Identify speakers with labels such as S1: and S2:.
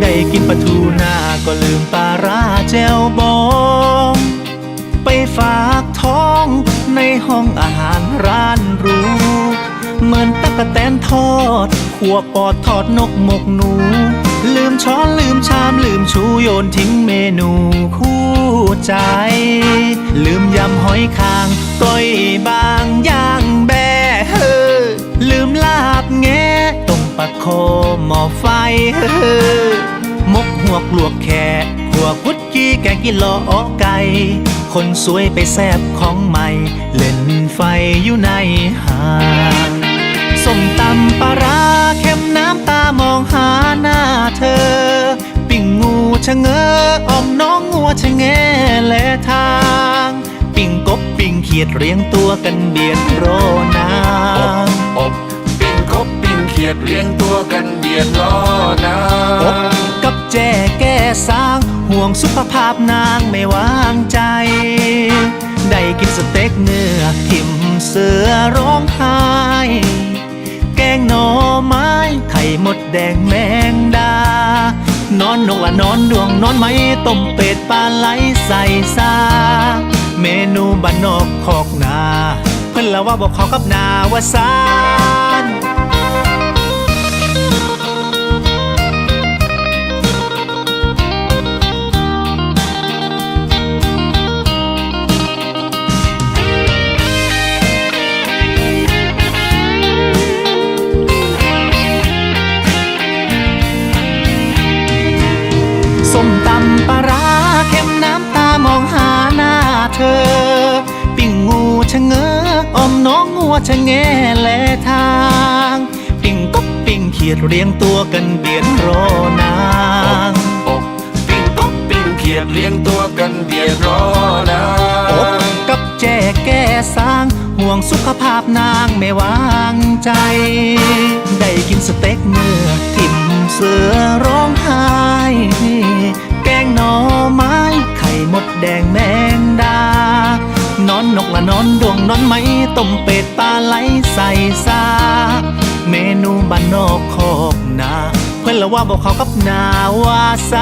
S1: ได้กินปลาทูน่าก็ลืมปลาร้าแจวบองไปฝากท้องในห้องอาหารร้านรูเหมือนตะกะแตนทอดขัวปอดทอดนกหมกหนู ลืมช้อนลืมชามลืมชูโยนทิ้งเมนูคู่ใจ ลืมยำหอยคางก้อยบางย่างแบ ปลาโคหม้อไฟเฮอมกหัวกลวกแค่หัวกุดกี้แกงกินลออไก่ คนสวยไปแซบของใหม่ เล่นไฟอยู่ในหางส้มตำปลาร้าเค็มน้ำตามองหาหน้าเธอ ปิ่งงูชะเง้อออมน้องงัวชะแงและทาง ปิ่งกบปิ่งเขียดเรียงตัวกันเบียดโรนาง
S2: อบ กบปิ้งเขียดเรียงตัวกันเบียดล้อนา
S1: อบกับแจ้แก้สร้างห่วงสุขภาพนางไม่วางใจ ได้กินสเต็กเนื้อทิมเสือร้องไห้แกงหน่อไม้ไข่มดแดงแมงดานอนนกละนอนดวงนอนไหมต้มเป็ดปลาไหลใส่ซาเมนูบ้านนอกคอกนา เพิ่นละว่าบอกเขากับนาว่าซา ชะเง้ออมน้องงัวชะแงและทาง ปิ่งกบปิ่งเขียดเรียงตัวกันเบียดรอนาง
S2: อบปิ้งกบปิ้งเขียดเรียงตัวกันเบียดล้อนา
S1: อบกับแจแก้สร้างห่วงสุขภาพนางไม่วางใจ ได้กินสเต็กเนื้อทิมเสือร้องไห้แกงหน่อไม้ไข่มดแดงแมงดาน อนนกละนอนดวงนอนไหมต้มเป็ดปลาไหลใส่ซาเมนูบ้านนอกคอกนา เพื่อนละว่าบอกเขากับนาว่าซา